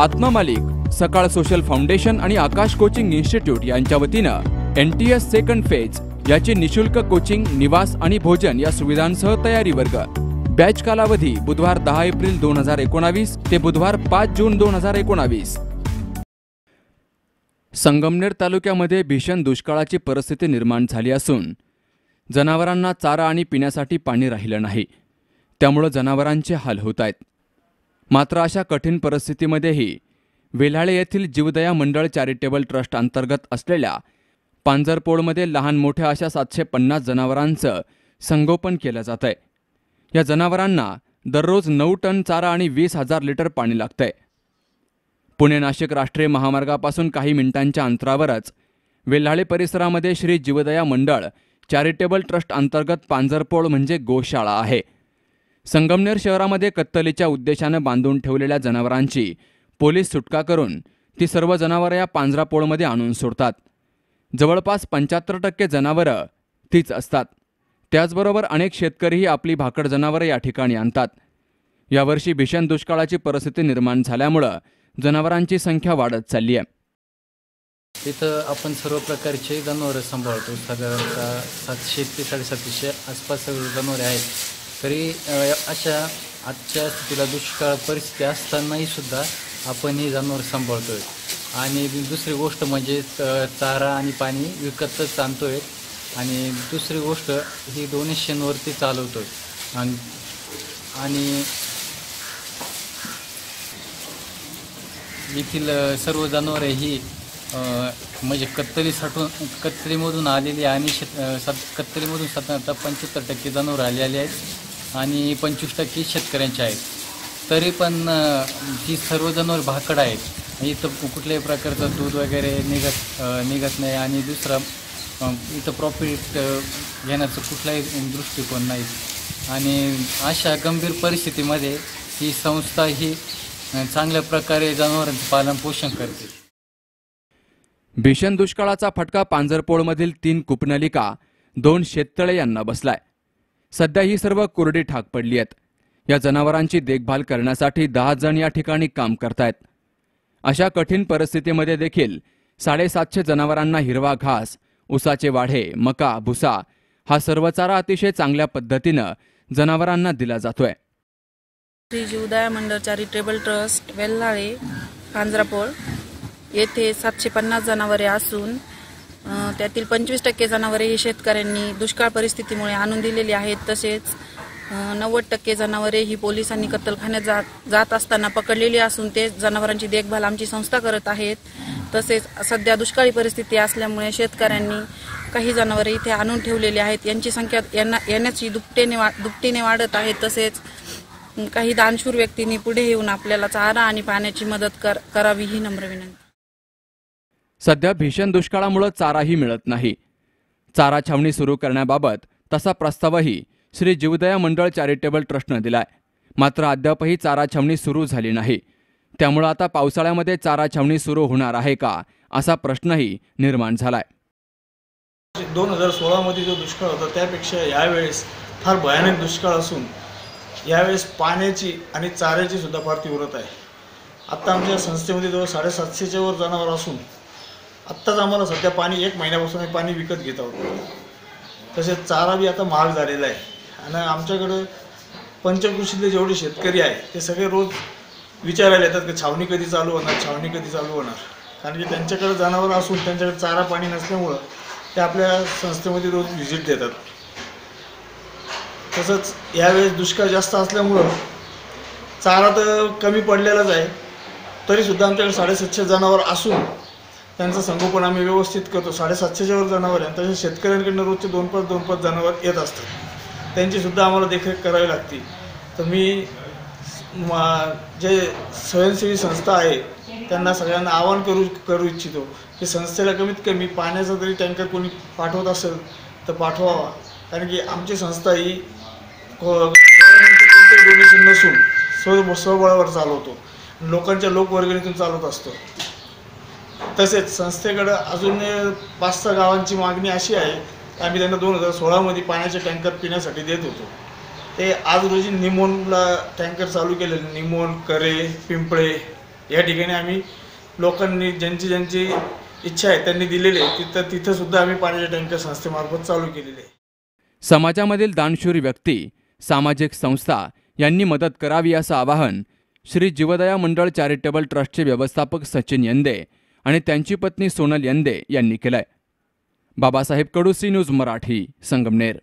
आत्मा मालिक सकाळ सोशल फाउंडेशन आणि आकाश कोचिंग इन्स्टिट्यूट यांच्या वतीनं N T S second phase याची निशुल्क कोचिंग निवास आणि भोजन या सुविधांसह तयारी वर्ग. बॅच कालावधी बुधवार दहा एप्रिल दोन हजार एकोणावीस ते बुधवार पाच जून दोन हजार एकोणावीस. संगमनेर तालुक्यामध्ये भीषण दुष्काळाची परिस्थिती निर्माण झाली असून जनावरांना चारा आणि पिण्यासाठी पाणी राहिलं नाही. त्यामुळं जनावरांचे हाल होत आहेत. मात्र अशा कठीण परिस्थितीमध्येही वेल्हाळे येथील जीवदया मंडळ चॅरिटेबल ट्रस्ट अंतर्गत असलेल्या पांजरपोळमध्ये लहान मोठ्या अशा सातशे पन्नास जनावरांचं संगोपन केलं जात आहे या जनावरांना दररोज नऊ टन चारा आणि वीस हजार लिटर पाणी लागतंय. पुणे नाशिक राष्ट्रीय महामार्गापासून काही मिनिटांच्या अंतरावरच वेल्हाळे परिसरामध्ये श्री जीवदया मंडळ चॅरिटेबल ट्रस्ट अंतर्गत पांजरपोळ म्हणजे गोशाळा आहे. संगमनेर शहरामध्ये कत्तलीच्या उद्देशानं बांधून ठेवलेल्या जनावरांची पोलीस सुटका करून ती सर्व जनावरं या पांजरापोळमध्ये आणून सोडतात. जवळपास पंच्याहत्तर टक्के जनावरं तीच असतात. त्याचबरोबर अनेक शेतकरीही आपली भाकड जनावरं या ठिकाणी आणतात. यावर्षी भीषण दुष्काळाची परिस्थिती निर्माण झाल्यामुळं जनावरांची संख्या वाढत चालली आहे. तिथं आपण सर्व प्रकारचे जनावरं सांभाळतो. साधारणतः सातशे ते साडेसातशे आसपास सगळे जनावरे आहेत. तरी अशा आजच्या स्थितीला दुष्काळ परिस्थिती असतानाही सुद्धा आपण ही सांभाळतो सांभाळतोय. आणि दुसरी गोष्ट म्हणजे चारा आणि पाणी विकतच आणतोय. आणि दुसरी गोष्ट ही डोनेशनवरती चालवतोय. आणि आणि येथील सर्व जनावरे ही म्हणजे कत्तली साठून कत्तलीमधून आलेली आणि शेत सात कत्तलीमधून साधारणतः पंच्याहत्तर टक्के जनावरं आलेली आहेत. आणि पंचवीस टक्के शेतकऱ्यांचे आहेत. तरी पण जी सर्व जनावर भाकड आहेत इथं कुठल्याही प्रकारचं दूध वगैरे निघत निघत नाही आणि दुसरं इथं प्रॉफिट घेण्याचं कुठलाही दृष्टिकोन नाही. आणि अशा गंभीर परिस्थितीमध्ये ही संस्था ही चांगल्या प्रकारे जनावरांचं पालन पोषण करते. भीषण दुष्काळाचा फटका पांजरपोळमधील तीन कुपनलिका दोन शेततळे यांना बसलाय. सध्या ही सर्व कोरडी ठाक पडली आहेत. या जनावरांची देखभाल करण्यासाठी दहा जण या ठिकाणी काम करतायत. अशा कठीण परिस्थितीमध्ये देखील साडेसातशे जनावरांना हिरवा घास उसाचे वाढे मका भुसा हा सर्व चारा अतिशय चांगल्या पद्धतीनं जनावरांना दिला जातोय. श्री जीवदया मंडळ चॅरिटेबल ट्रस्ट वेल्हाळे पांजरापोळ येथे सातशे पन्नास जनावरे असून त्यातील पंचवीस टक्के जनावरे ही शेतकऱ्यांनी दुष्काळ परिस्थितीमुळे आणून दिलेली आहेत. तसेच नव्वद टक्के जनावरे ही पोलिसांनी कत्तलखान्यात जात जात असताना पकडलेली असून ते जनावरांची देखभाल आमची संस्था करत आहेत. तसेच सध्या दुष्काळी परिस्थिती असल्यामुळे शेतकऱ्यांनी काही जनावरे इथे आणून ठेवलेली आहेत. यांची संख्या यांना येण्याची दुपटेने वा दुपटीने वाढत आहे. तसेच काही दानशूर व्यक्तींनी पुढे येऊन आपल्याला चारा आणि पाण्याची मदत कर करावी ही नम्र विनंती. सध्या भीषण दुष्काळामुळे चाराही मिळत नाही. चारा छावणी सुरू करण्याबाबत तसा प्रस्तावही श्री जीवदया मंडळ चॅरिटेबल ट्रस्टनं दिलाय. मात्र अद्यापही चारा छावणी सुरू झाली नाही. त्यामुळं आता पावसाळ्यामध्ये चारा छावणी सुरू होणार आहे का असा प्रश्नही निर्माण झालाय. दोन हजार सोळामध्ये जो दुष्काळ होता त्यापेक्षा यावेळेस फार भयानक दुष्काळ असून यावेळेस पाण्याची आणि चाऱ्याची सुद्धा फार तीव्रता आहे. आत्ता आमच्या संस्थेमध्ये जवळ साडेसातशेच्या वर जनावर असून आत्ताच आम्हाला सध्या पाणी एक महिन्यापासून आम्ही पाणी विकत घेत आहोत. तसेच चारा बी आता महाग झालेला आहे. आणि आमच्याकडं पंचकृषीतले जेवढे शेतकरी आहे ते सगळे रोज विचारायला येतात की छावणी कधी चालू होणार छावणी कधी चालू होणार? कारण की त्यांच्याकडे जनावर असून त्यांच्याकडे चारा पाणी नसल्यामुळं ते आपल्या संस्थेमध्ये रोज व्हिजिट देतात. तसंच यावेळेस दुष्काळ जास्त असल्यामुळं चारा तर कमी पडलेलाच आहे. तरीसुद्धा आमच्याकडे साडेसातशे जनावर असून त्यांचं संगोपन आम्ही व्यवस्थित करतो. साडेसातशेच्या वर जनावर आहे. तसेच शेतकऱ्यांकडनं रोजचे दोन पाच दोन पाच जनावर येत असतात. त्यांचीसुद्धा आम्हाला देखरेख करावी लागते. तर मी मा- जे स्वयंसेवी संस्था आहे त्यांना सगळ्यांना आवाहन करू करू इच्छितो की संस्थेला कमीत कमी पाण्याचा जरी टँकर कोणी पाठवत असेल तर पाठवावा. कारण की आमची संस्था ही गव्हर्नमेंटचं डोनेशन नसून स्व स्वबळावर चालवतो. लोकांच्या लोकवर्गणीतून चालवत असतो. तसेच संस्थेकडं अजून पाच सहा गावांची मागणी अशी आहे की आम्ही त्यांना दोन हजार सोळामध्ये पाण्याचे टँकर पिण्यासाठी देत होतो. ते आज रोजी निमोनला टँकर चालू केलेले निमोन करे पिंपळे या ठिकाणी आम्ही लोकांनी ज्यांची ज्यांची इच्छा आहे त्यांनी दिलेली आहे. तिथं तिथंसुद्धा आम्ही पाण्याचे टँकर संस्थेमार्फत चालू केलेले आहे. समाजामधील दानशूर व्यक्ती सामाजिक संस्था यांनी मदत करावी असं आवाहन श्री जीवदया मंडळ चॅरिटेबल ट्रस्टचे व्यवस्थापक सचिन यंदे आणि त्यांची पत्नी सोनल यंदे यांनी केलंय. बाबासाहेब कडुसी न्यूज मराठी संगमनेर.